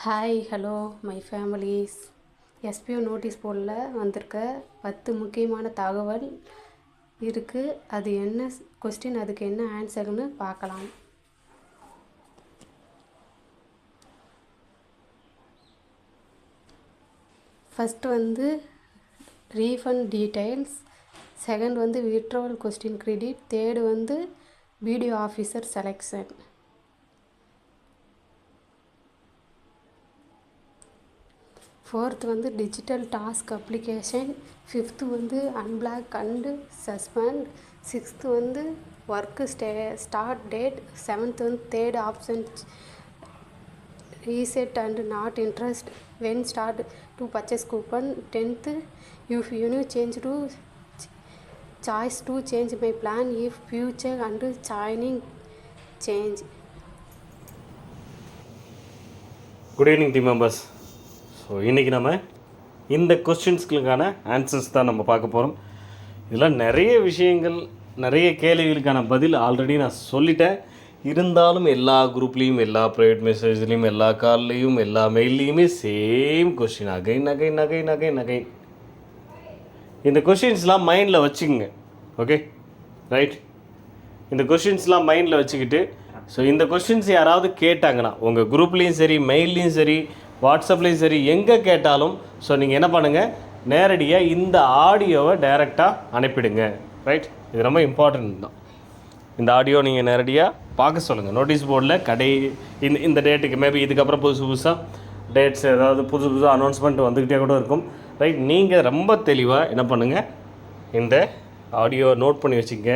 Hi hello my families SPO notice போர்டில் வந்திருக்க பத்து முக்கியமான தகவல் இருக்குது அது என்ன கொஸ்டின் அதுக்கு என்ன ஆன்சர்னு பார்க்கலாம். ஃபஸ்ட்டு வந்து ரீஃபண்ட் டீட்டெயில்ஸ் செகண்ட் வந்து விட்ரோவல் கொஸ்டின் கிரெடிட் தேர்டு வந்து வீடியோ ஆஃபீஸர் செலெக்ஷன் ஃபோர்த் வந்து டிஜிட்டல் டாஸ்க் அப்ளிகேஷன் ஃபிஃப்த்து வந்து அன்பிளாக் அண்டு சஸ்பெண்ட் சிக்ஸ்த்து வந்து work stay start date seventh வந்து third option reset and not interest when start to purchase coupon tenth you unique change to choice to change my plan if future and joining change. Good evening team members. So இன்றைக்கி நம்ம இந்த கொஸ்டின்ஸ்களுக்கான answers தான் நம்ம பார்க்க போகிறோம் இதெல்லாம் நிறைய விஷயங்கள் நிறைய கேள்விகளுக்கான பதில் ஆல்ரெடி நான் சொல்லிட்டேன். இருந்தாலும் எல்லா குரூப்லேயும் எல்லா ப்ரைவேட் மெசேஜ்லேயும் எல்லா கால்லையும் எல்லா மெயில்லையுமே சேம் கொஸ்டின் அகை நகை நகை நகை நகை இந்த கொஷின்ஸ்லாம் மைண்டில் வச்சுக்கோங்க. ஓகே ரைட் இந்த கொஷின்ஸ்லாம் மைண்டில் வச்சுக்கிட்டு ஸோ இந்த கொஷின்ஸ் யாராவது கேட்டாங்கன்னா உங்கள் குரூப்லேயும் சரி மெயில்லையும் சரி வாட்ஸ்அப்லேயும் சரி எங்கே கேட்டாலும் ஸோ நீங்கள் என்ன பண்ணுங்கள் நேரடியாக இந்த ஆடியோவை டைரெக்டாக அனுப்பிடுங்க. ரைட் இது ரொம்ப இம்பார்ட்டன்ட் தான். இந்த ஆடியோ நீங்கள் நேரடியாக பார்க்க சொல்லுங்கள் நோட்டீஸ் போர்டில் கடை இந்த இந்த டேட்டுக்கு மேபி இதுக்கப்புறம் புதுசு புதுசாக டேட்ஸ் ஏதாவது புதுசு புதுசாக அனௌன்ஸ்மெண்ட் வந்துக்கிட்டே கூட இருக்கும். ரைட் நீங்கள் ரொம்ப தெளிவாக என்ன பண்ணுங்கள் இந்த ஆடியோ நோட் பண்ணி வச்சுக்கங்க.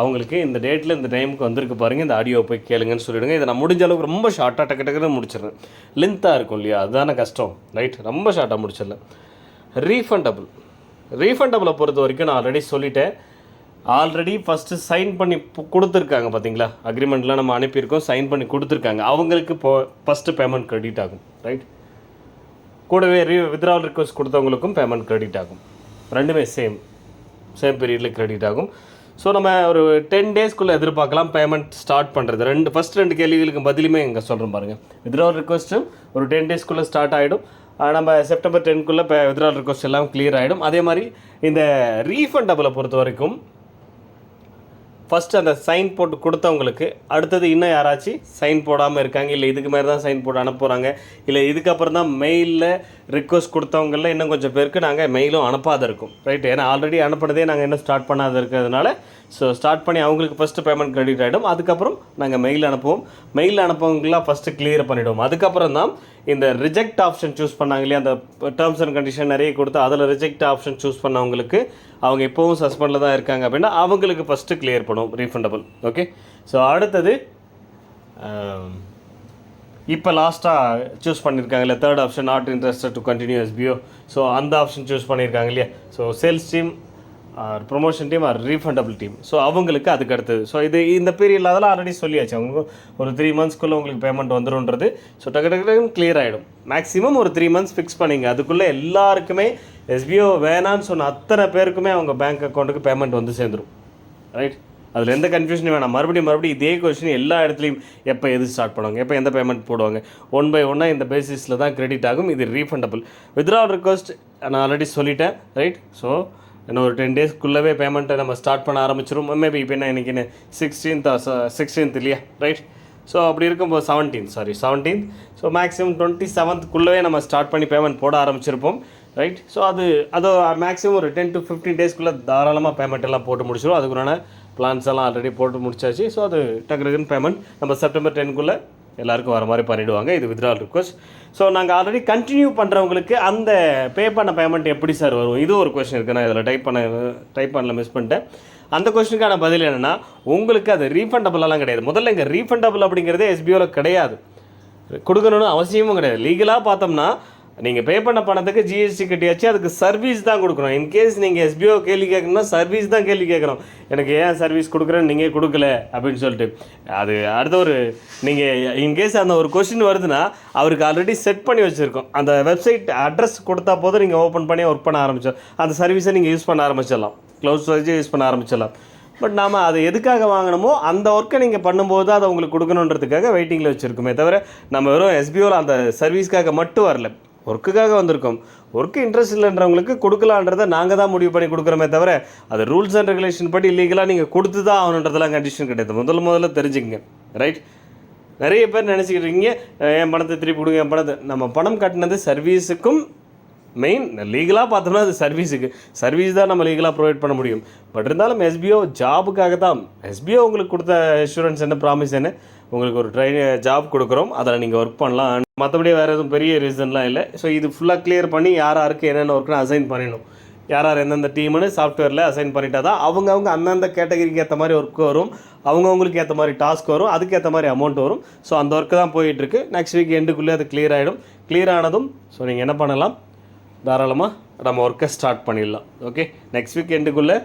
அவங்களுக்கு இந்த டேட்டில் இந்த டைமுக்கு வந்திருக்கு பாருங்கள் இந்த ஆடியோ போய் கேளுங்கன்னு சொல்லிவிடுங்க இதை நான் முடிஞ்ச அளவுக்கு ரொம்ப ஷார்ட்டாக டக்கு டக்குன்னு முடிச்சிடுறேன். லென்த்தாக இருக்கும் இல்லையா? அதுதானே கஷ்டம். ரைட் ரொம்ப ஷார்ட்டாக முடிச்சிடல ரீஃபண்டபுள் ரீஃபண்டபிளை பொறுத்த வரைக்கும் நான் ஆல்ரெடி சொல்லிட்டேன். ஆல்ரெடி ஃபஸ்ட்டு சைன் பண்ணி கொடுத்துருக்காங்க பார்த்தீங்களா அக்ரிமெண்ட்லாம் நம்ம அனுப்பியிருக்கோம். சைன் பண்ணி கொடுத்துருக்காங்க. அவங்களுக்கு இப்போ ஃபஸ்ட்டு பேமெண்ட் க்ரெடிட் ஆகும். ரைட் கூடவே ரீ வித்ராவல் ரிக்வஸ்ட் கொடுத்தவங்களுக்கும் பேமெண்ட் க்ரெடிட் ஆகும். ரெண்டுமே சேம் சேம் பீரியடில் க்ரெடிட் ஆகும். ஸோ நம்ம ஒரு டென் டேஸ்க்குள்ளே எதிர்பார்க்கலாம் பேமெண்ட் ஸ்டார்ட் பண்ணுறது ரெண்டு ஃபஸ்ட் ரெண்டு கேள்விகளுக்கு பதிலுமே இங்கே சொல்கிறோம் பாருங்கள் வித்ரால் ரிக்வஸ்ட்டும் ஒரு டென் டேஸ்க்குள்ளே ஸ்டார்ட் ஆகிடும் நம்ம செப்டம்பர் டென்க்குள்ளே இப்போ வித்ரால் ரிக்வஸ்ட் எல்லாம் கிளியர் ஆகிடும் அதே மாதிரி இந்த ரீஃபண்டபிளை பொறுத்த வரைக்கும் ஃபஸ்ட்டு அந்த சைன் போட்டு கொடுத்தவங்களுக்கு அடுத்தது இன்னும் யாராச்சும் சைன் போடாமல் இருக்காங்க? இல்லை இதுக்கு மேலே தான் சைன் போட்டு அனுப்புகிறாங்க இல்லை இதுக்கப்புறம் தான் மெயிலில் ரிக்வஸ்ட் கொடுத்தவங்களில் இன்னும் கொஞ்சம் பேருக்கு நாங்கள் மெயிலும் அனுப்பாத இருக்கும். ரைட் ஏன்னா ஆல்ரெடி அனுப்புனதே நாங்கள் இன்னும் ஸ்டார்ட் பண்ணாத இருக்கிறதுனால ஸோ ஸ்டார்ட் பண்ணி அவங்களுக்கு ஃபஸ்ட்டு பேமெண்ட் கிரெடிட் ஆகிடும் அதுக்கப்புறம் நாங்கள் மெயில் அனுப்புவோம். மெயில் அனுப்பவங்களாம் ஃபஸ்ட்டு கிளியர் பண்ணிவிடுவோம் அதுக்கப்புறம் தான் இந்த ரிஜெக்ட் ஆப்ஷன் சூஸ் பண்ணாங்க இல்லையா? அந்த டேர்ம்ஸ் அண்ட் கண்டிஷன் நிறைய கொடுத்து அதில் ரிஜெக்ட் ஆப்ஷன் சூஸ் பண்ணவங்களுக்கு அவங்க இப்போவும் சஸ்பெண்டில் தான் இருக்காங்க அப்படின்னா அவங்களுக்கு ஃபஸ்ட்டு கிளியர் பண்ணுவோம். ரீஃபண்டபுள் ஓகே ஸோ அடுத்தது இப்போ லாஸ்ட்டாக சூஸ் பண்ணியிருக்காங்க third option not interested to continue SPO so அந்த ஆப்ஷன் சூஸ் பண்ணியிருக்காங்க இல்லையா? So sales team or promotion team or refundable team so அவங்களுக்கு அதுக்கு அடுத்தது. ஸோ இது இந்த பீரியடில் அதெல்லாம் ஆல்ரெடி சொல்லியாச்சு. அவங்களுக்கு ஒரு த்ரீ மந்த்ஸ்க்குள்ளே உங்களுக்கு பேமெண்ட் வந்துருன்றது ஸோ டக்கு டக்கு டக்குன்னு கிளியர் ஆகிடும் மேக்ஸிமம் ஒரு த்ரீ மந்த்ஸ் ஃபிக்ஸ் பண்ணிங்க. அதுக்குள்ளே எல்லாருக்குமே எஸ்பிஓ வேணான்னு சொன்ன அத்தனை பேருக்குமே அவங்க பேங்க் அக்கௌண்ட்டுக்கு பேமெண்ட் வந்து சேர்ந்துடும் ரைட் அதில் எந்த கன்ஃபியூஷனும் வேணாம். மறுபடியும் மறுபடியும் இதே கொஸ்டின் எல்லா இடத்துலையும் எப்போ எது ஸ்டார்ட் பண்ணுவாங்க? எப்போ எந்த பேமெண்ட் போடுவாங்க? ஒன் பை ஒன்னாக இந்த பேசிஸில் தான் கிரெடிட் ஆகும். இது ரீஃபண்டபிள் வித்ராவல் ரிக்வஸ்ட் நான் ஆல்ரெடி சொல்லிட்டேன். ரைட் ஸோ ஏன்னா ஒரு டென் டேஸ்க்குள்ளவே பேமெண்ட்டை நம்ம ஸ்டார்ட் பண்ண ஆரம்பிச்சிரும். மேபி இப்போ என்ன இன்றைக்கி சிக்ஸ்டீன்த் சிக்ஸ்டீன்த் இல்லையா? ரைட் ஸோ அப்படி இருக்கும்போது seventeen sorry seventeen so maximum twenty செவன்த்க்குள்ளவே நம்ம ஸ்டார்ட் பண்ணி பேமெண்ட் போட ஆரம்பிச்சிருப்போம். ரைட் ஸோ அது அது மேக்ஸிமம் uh, ஒரு டென் டு ஃபிஃப்டீன் டேஸ்க்குள்ளே தாராளமாக பேமெண்ட் எல்லாம் போட்டு முடிச்சிடும் அதுக்குறான பிளான்ஸ் எல்லாம் ஆல்ரெடி போட்டு முடிச்சாச்சு. ஸோ அது டக்கு டக்குன்னு பேமெண்ட் நம்ம செப்டம்பர் டென்க்குள்ளே எல்லாருக்கும் வர மாதிரி பண்ணிவிடுவாங்க இது வித்ரால் ரிக்வஸ்ட் ஸோ நாங்கள் ஆல்ரெடி கண்டினியூ பண்ணுறவங்களுக்கு அந்த பே பண்ண பேமெண்ட் எப்படி சார் வரும்? இது ஒரு கொஷின் இருக்குது நான் இதில் டைப் பண்ண டைப் பண்ணல மிஸ் பண்ணிட்டேன். அந்த கொஸ்டினுக்கான பதில் என்னென்னா உங்களுக்கு அது ரீஃபண்டபுளெல்லாம் கிடையாது. முதல்ல இங்கே ரீஃபண்டபிள் அப்படிங்கிறதே எஸ்பிஓவில் கிடையாது. கொடுக்கணும்னு அவசியமும் கிடையாது. லீகலாக பார்த்தோம்னா நீங்கள் பே பண்ண பணத்துக்கு ஜிஎஸ்டி கட்டியாச்சு அதுக்கு சர்வீஸ் தான் கொடுக்கணும். இன்கேஸ் நீங்கள் எஸ்பிஓ கேள்வி கேட்கணும்னா சர்வீஸ் தான் கேள்வி கேட்குறோம் எனக்கு ஏன் சர்வீஸ் கொடுக்குறேன்னு நீங்கள் கொடுக்கல அப்படின்னு சொல்லிட்டு. அது அடுத்த ஒரு நீங்கள் இன்கேஸ் அந்த ஒரு கொஷின் வருதுன்னா அவருக்கு ஆல்ரெடி செட் பண்ணி வச்சுருக்கோம். அந்த வெப்சைட் அட்ரஸ் கொடுத்தா போதும் நீங்கள் ஓப்பன் பண்ணி ஒர்க் பண்ண ஆரம்பிச்சோம் அந்த சர்வீஸை நீங்கள் யூஸ் பண்ண ஆரம்பிச்சிடலாம். க்ளவுட் ஸ்டோரேஜை யூஸ் பண்ண ஆரம்பிச்சிடலாம். பட் நாம் அதை எதுக்காக வாங்கினோமோ அந்த ஒர்க்கை நீங்கள் பண்ணும்போது அதை உங்களுக்கு கொடுக்கணுன்றதுக்காக வெயிட்டிங்கில் வச்சுருக்குமே தவிர நம்ம வெறும் எஸ்பிஓவில் அந்த சர்வீஸ்க்காக மட்டும் வரல. ஒர்க்குக்காக வந்திருக்கோம். ஒர்க்கு இன்ட்ரெஸ்ட் இல்லைன்றவங்களுக்கு கொடுக்கலான்றதை நாங்கள் தான் முடிவு பண்ணி கொடுக்குறோமே தவிர அது ரூல்ஸ் அண்ட் ரெகுலேஷன் படி இல்லீகலாக நீங்கள் கொடுத்து தான் ஆகணுன்றதெல்லாம் கண்டிஷன் கிடையாது. முதல்ல முதல்ல தெரிஞ்சுக்கங்க. ரைட் நிறைய பேர் நினச்சிக்கிட்டு இருக்கீங்க என் பணத்தை திருப்பி கொடுங்க என் பணத்தை. நம்ம பணம் கட்டினது சர்வீஸுக்கும் மெயின் லீகலாக பார்த்தோம்னா அது சர்வீஸுக்கு சர்வீஸ் தான் நம்ம லீகலாக ப்ரொவைட் பண்ண முடியும். பட் இருந்தாலும் எஸ்பிஓ ஜாபுக்காக தான். எஸ்பிஓ உங்களுக்கு கொடுத்த இன்சூரன்ஸ் என்ன ப்ராமிஸ் என்ன? உங்களுக்கு ஒரு ட்ரை ஜாப் eh, கொடுக்குறோம். அதில் நீங்கள் ஒர்க் பண்ணலாம். மற்றபடி வேறு எதுவும் பெரிய ரீசன்லாம் இல்லை. ஸோ இது ஃபுல்லாக க்ளியர் பண்ணி யார் யாருக்கு என்னென்ன ஒர்க்னு அசைன் பண்ணிடணும். யார் யார் எந்தெந்த டீம்னு சாஃப்ட்வேரில் அசைன் பண்ணிட்டா தான் அவங்கவுங்க அந்தந்த கேட்டகரிக்கு ஏற்ற மாதிரி ஒர்க் வரும். அவங்கவுங்களுக்கு ஏற்ற மாதிரி டாஸ்க் வரும். அதுக்கேற்ற மாதிரி அமௌண்ட் வரும். ஸோ அந்த ஒர்க்கு தான் போயிட்டுருக்கு நெக்ஸ்ட் வீக் எண்டுக்குள்ளே அது கிளியர் ஆகிடும் கிளியர் ஆனதும் ஸோ நீங்கள் என்ன பண்ணலாம்? தாராளமாக நம்ம ஒர்க்கை ஸ்டார்ட் பண்ணிடலாம். ஓகே நெக்ஸ்ட் வீக் எண்டுக்குள்ளே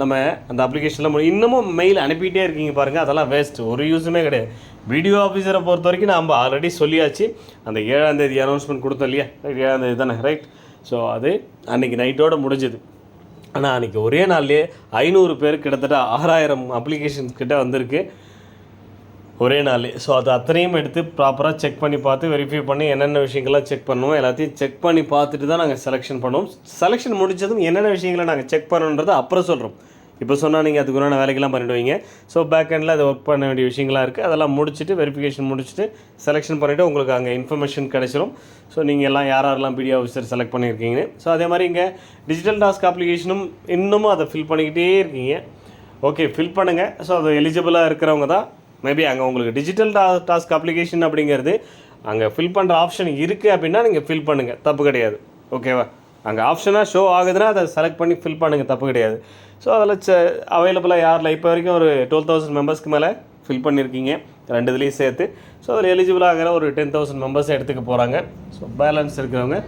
நம்ம அந்த அப்ளிகேஷனில் மு இன்னமும் மெயில் அனுப்பிகிட்டே இருக்கீங்க பாருங்கள் அதெல்லாம் வேஸ்ட் ஒரு யூஸுமே கிடையாது. வீடியோ ஆஃபீஸரை பொறுத்த வரைக்கும் நம்ம ஆல்ரெடி சொல்லியாச்சு. அந்த ஏழாம் தேதி அனௌன்ஸ்மெண்ட் கொடுத்தோம் இல்லையா? ரைட் ஏழாம் தேதி தானே ரைட் ஸோ அது அன்றைக்கி நைட்டோடு முடிஞ்சது. ஆனால் அன்றைக்கி ஒரே நாள்லேயே ஐநூறு பேர் கிட்டத்தட்ட ஆறாயிரம் அப்ளிகேஷன்ஸ் கிட்டே வந்திருக்கு. ஒரே நாள். ஸோ அது அத்தனையும் எடுத்து ப்ராப்பராக செக் பண்ணி பார்த்து வெரிஃபை பண்ணி என்னென்ன விஷயங்கள்லாம் செக் பண்ணுவோம் எல்லாத்தையும் செக் பண்ணி பார்த்துட்டு தான் நாங்கள் செலெக்ஷன் பண்ணுவோம். செலெக்ஷன் முடிச்சதும் என்னென்ன விஷயங்களை நாங்கள் செக் பண்ணணுன்றதை அப்புறம் சொல்கிறோம் இப்போ சொன்னால் நீங்கள் அதுக்கு உண்டான வேலைக்கெல்லாம் பண்ணிவிடுவீங்க ஸோ பேக் ஹேண்டில் அது ஒர்க் பண்ண வேண்டிய விஷயங்களாக இருக்குது அதெல்லாம் முடிச்சுட்டு வெரிஃபிகேஷன் முடிச்சுட்டு செலெக்ஷன் பண்ணிவிட்டு உங்களுக்கு அங்கே இன்ஃபர்மேஷன் கிடச்சிரும். ஸோ நீங்கள் எல்லாம் யார் யாரெல்லாம் பிடி ஆஃபீஸர் செலக்ட் பண்ணியிருக்கீங்க ஸோ அதே மாதிரி இங்கே டிஜிட்டல் டாஸ்க் அப்ளிகேஷனும் இன்னமும் அதை ஃபில் பண்ணிக்கிட்டே இருக்கீங்க. ஓகே ஃபில் பண்ணுங்கள் ஸோ அது எலிஜிபிளாக இருக்கிறவங்க தான் மேபி அங்கே உங்களுக்கு டிஜிட்டல் டா டாஸ்க் அப்ளிகேஷன் அப்படிங்கிறது அங்கே ஃபில் பண்ணுற ஆப்ஷன் இருக்குது அப்படின்னா நீங்கள் ஃபில் பண்ணுங்கள் தப்பு கிடையாது. ஓகேவா அங்கே ஆப்ஷனாக ஷோ ஆகுதுன்னா அதை செலக்ட் பண்ணி ஃபில் பண்ணுங்கள் தப்பு கிடையாது. ஸோ அதில் அவைலபிளாக யாரில் இப்போ வரைக்கும் ஒரு டுவெல் தௌசண்ட் மெம்பர்ஸ்க்கு மேலே ஃபில் பண்ணியிருக்கீங்க ரெண்டு இதுலேயும் சேர்த்து. ஸோ அதில் எலிஜிபிள் ஆகிற ஒரு டென் தௌசண்ட் மெம்பர்ஸ் எடுத்துக்க போகிறாங்க ஸோ பேலன்ஸ் இருக்கிறவங்க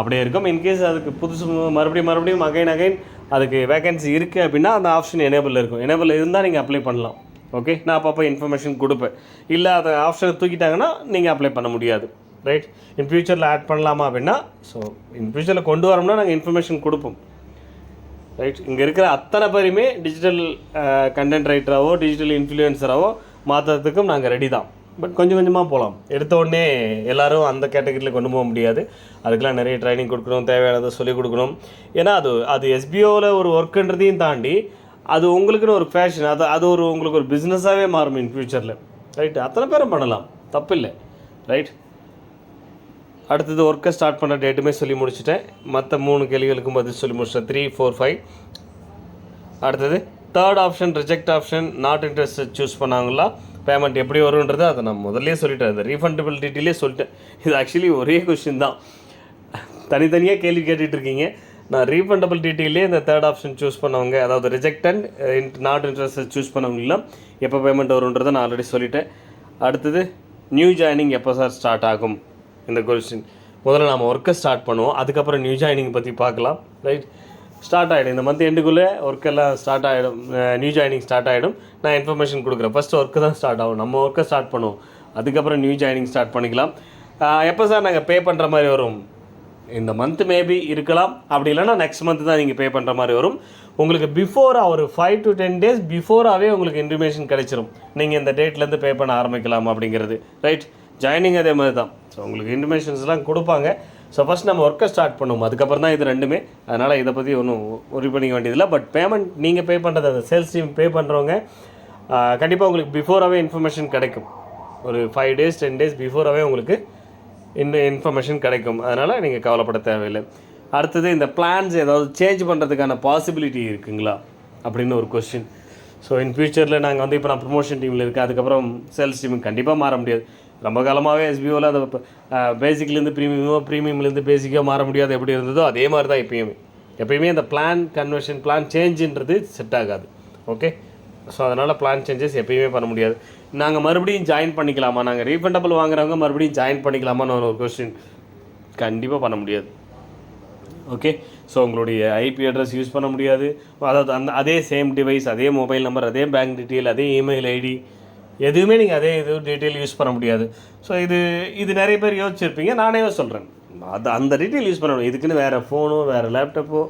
அப்படியே இருக்கும். இன்கேஸ் அதுக்கு புதுசு மறுபடியும் மறுபடியும் அகைன் அகைன் அதுக்கு வேகன்சி இருக்குது அப்படின்னா அந்த ஆப்ஷன் எனேபிள் இருக்கும். எனேபிள் இருந்தால் நீங்கள் அப்ளை பண்ணலாம். ஓகே நான் அப்பப்போ இன்ஃபர்மேஷன் கொடுப்பேன். இல்லை அதை ஆப்ஷனை தூக்கிட்டாங்கன்னா நீங்கள் அப்ளை பண்ண முடியாது. ரைட் இன் ஃபியூச்சரில் ஆட் பண்ணலாமா அப்படின்னா ஸோ இன் ஃபியூச்சரில் கொண்டு வரோம்னா நாங்கள் இன்ஃபர்மேஷன் கொடுப்போம். ரைட் இங்கே இருக்கிற அத்தனை பேருமே டிஜிட்டல் கண்டென்ட் ரைட்டராகவோ டிஜிட்டல் இன்ஃப்ளூயன்சராகவோ மாற்றுறதுக்கும் நாங்கள் ரெடி தான். பட் கொஞ்சம் கொஞ்சமாக போகலாம் எடுத்த உடனே எல்லோரும் அந்த கேட்டகரியில் கொண்டு போக முடியாது. அதுக்கெல்லாம் நிறைய ட்ரைனிங் கொடுக்கணும் தேவையானதை சொல்லிக் கொடுக்கணும். ஏன்னா அது அது எஸ்பிஓவில் ஒரு ஒர்க்குன்றதையும் தாண்டி அது உங்களுக்குன்னு ஒரு ஃபேஷன் அது அது ஒரு உங்களுக்கு ஒரு பிஸ்னஸாகவே மாறும் இன் ஃபியூச்சரில் ரைட் அத்தனை பேரும் பண்ணலாம். தப்பில்லை. ரைட் அடுத்தது ஒர்க்கை ஸ்டார்ட் பண்ணுற டேட்டுமே சொல்லி முடிச்சுட்டேன். மற்ற மூணு கேள்விகளுக்கும் பதில் சொல்லி முடிச்சிட்டேன். த்ரீ ஃபோர் ஃபைவ் அடுத்தது third option reject option not interest choose பண்ணாங்களா? பேமெண்ட் எப்படி வரும்ன்றது அதை நான் முதல்லே சொல்லிட்டேன். அது ரீஃபண்டபிள் டீட்டெயிலே சொல்லிட்டேன். இது ஆக்சுவலி ஒரே கொஷின் தான். தனித்தனியாக கேள்வி கேட்டுட்ருக்கீங்க நான் ரீஃபண்டபிள் டீட்டெயிலே இந்த தேர்ட் ஆப்ஷன் சூஸ் பண்ணவங்க அதாவது reject and not interest choose பண்ணவங்களாம் எப்போ பேமெண்ட் வரும்ன்றதை நான் ஆல்ரெடி சொல்லிட்டேன். அடுத்தது நியூ ஜாயினிங் எப்போ சார் ஸ்டார்ட் ஆகும்? இந்த கொஸ்டின் முதல்ல நம்ம ஒர்க்கை ஸ்டார்ட் பண்ணுவோம் அதுக்கப்புறம் நியூ ஜாயினிங் பற்றி பார்க்கலாம் ரைட் ஸ்டார்ட் ஆகிடும் இந்த மந்த் எண்டுக்குள்ளே ஒர்க்கெல்லாம் ஸ்டார்ட் ஆகிடும் நியூ ஜாயினிங் ஸ்டார்ட் ஆகிடும் நான் இன்ஃபர்மேஷன் கொடுக்குறேன். ஃபஸ்ட்டு ஒர்க்கு தான் ஸ்டார்ட் ஆகும். நம்ம ஒர்க்கை ஸ்டார்ட் பண்ணுவோம். அதுக்கப்புறம் நியூ ஜாயினிங் ஸ்டார்ட் பண்ணிக்கலாம். எப்போ சார் நாங்கள் பே பண்ணுற மாதிரி வரும்? இந்த மந்த் மேபி இருக்கலாம். அப்படி இல்லைன்னா நெக்ஸ்ட் மந்த் தான் நீங்கள் பே பண்ணுற மாதிரி வரும். உங்களுக்கு பிஃபோராக ஒரு ஃபைவ் டு டென் டேஸ் பிஃபோராகவே உங்களுக்கு இன்ஃபர்மேஷன் கிடைச்சிரும். நீங்கள் இந்த டேட்லேருந்து பே பண்ண ஆரம்பிக்கலாம் அப்படிங்கிறது. ரைட் ஜாயினிங் அதே மாதிரி தான். ஸோ உங்களுக்கு இன்ஃபர்மேஷன்ஸ்லாம் கொடுப்பாங்க. ஸோ ஃபஸ்ட் நம்ம ஒர்க்கை ஸ்டார்ட் பண்ணுவோம். அதுக்கப்புறம் தான் இது ரெண்டுமே. அதனால் இதை பற்றி ஒன்றும் ஒரி பண்ணிக்க வேண்டியதில்லை. பட் பேமெண்ட் நீங்கள் பே பண்ணுறது அந்த சேல்ஸ் டீம் பே பண்ணுறவங்க கண்டிப்பாக உங்களுக்கு பிஃபோராகவே இன்ஃபர்மேஷன் கிடைக்கும். ஒரு ஃபைவ் டேஸ் டென் டேஸ் பிஃபோராகவே உங்களுக்கு இந்த இன்ஃபர்மேஷன் கிடைக்கும். அதனால் நீங்கள் கவலைப்பட தேவையில்லை. அடுத்தது இந்த பிளான்ஸ் ஏதாவது சேஞ்ச் பண்ணுறதுக்கான பாசிபிலிட்டி இருக்குங்களா? அப்படின்னு ஒரு கொஸ்டின் ஸோ இன் ஃபியூச்சரில் நாங்கள் வந்து இப்போ நான் ப்ரொமோஷன் டீமில் இருக்கேன். அதுக்கப்புறம் சேல்ஸ் டீமுக்கு கண்டிப்பாக மாற முடியாது. ரொம்ப காலமாகவே எஸ்பிஓவில் அந்த பேசிக்லேருந்து ப்ரீமியமோ ப்ரீமியம்லேருந்து பேசிக்காக மாற முடியாது. எப்படி இருந்ததோ அதே மாதிரி தான் எப்பயுமே எப்பயுமே அந்த பிளான் கன்வர்ஷன் பிளான் சேஞ்சுன்றது செட் ஆகாது. ஓகே ஸோ அதனால் பிளான் சேஞ்சஸ் எப்பயுமே பண்ண முடியாது. நாங்கள் மறுபடியும் ஜாயின் பண்ணிக்கலாமா? நாங்கள் ரீஃபண்டபிள் வாங்குறவங்க மறுபடியும் ஜாயின் பண்ணிக்கலாமான்னு ஒரு கொஸ்டின் கண்டிப்பாக பண்ண முடியாது. ஓகே ஸோ உங்களுடைய ஐபி அட்ரஸ் யூஸ் பண்ண முடியாது. அதாவது அந்த அதே சேம் டிவைஸ் அதே மொபைல் நம்பர் அதே பேங்க் டீட்டெயில் அதே இமெயில் ஐடி எதுவுமே நீங்கள் அதே இது டீட்டெயில் யூஸ் பண்ண முடியாது. ஸோ இது இது நிறைய பேர் யோசிச்சிருப்பீங்க. நானே சொல்கிறேன் அது அந்த டீட்டெயில் யூஸ் பண்ணணும். இதுக்குன்னு வேறு ஃபோனோ வேறு லேப்டாப்போ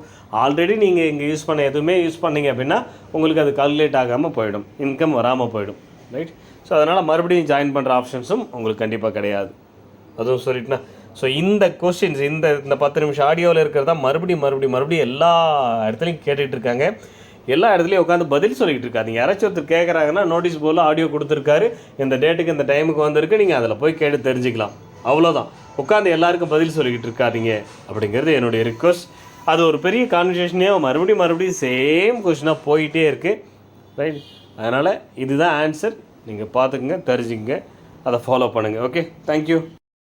ஆல்ரெடி நீங்கள் இங்கே யூஸ் பண்ண எதுவுமே யூஸ் பண்ணீங்க அப்படின்னா உங்களுக்கு அது கால்குலேட் ஆகாமல் போயிடும். இன்கம் வராமல் போயிடும். ரைட் ஸோ அதனால் மறுபடியும் ஜாயின் பண்ணுற ஆப்ஷன்ஸும் உங்களுக்கு கண்டிப்பாக கிடையாது. அதுவும் சொல்லிட்டுனா ஸோ இந்த கொஸ்டின்ஸ் இந்த இந்த பத்து நிமிஷம் ஆடியோவில் இருக்கிறதா மறுபடியும் மறுபடியும் மறுபடியும் எல்லா இடத்துலையும் கேட்டுகிட்டு இருக்காங்க. எல்லா இடத்துலையும் உட்காந்து பதில் சொல்லிக்கிட்டு இருக்காதிங்க. யாராச்சும் ஒருத்தர் கேட்குறாங்கன்னா நோட்டீஸ் போர்டில் ஆடியோ கொடுத்துருக்காரு. இந்த டேட்டுக்கு இந்த டைமுக்கு வந்திருக்கு. நீங்கள் அதில் போய் கேட்டு தெரிஞ்சுக்கலாம். அவ்வளோதான் உட்காந்து எல்லாருக்கும் பதில் சொல்லிக்கிட்டு இருக்காதீங்க. அப்படிங்கிறது என்னுடைய ரிக்வஸ்ட் அது ஒரு பெரிய கான்வர்சேஷனே மறுபடியும் மறுபடியும் சேம் கொஷினாக போயிட்டே இருக்குது ரைட் அதனால் இதுதான் ஆன்சர். நீங்கள் பார்த்துக்குங்க தெரிஞ்சுக்கங்க. அதை ஃபாலோ பண்ணுங்கள் ஓகே தேங்க்யூ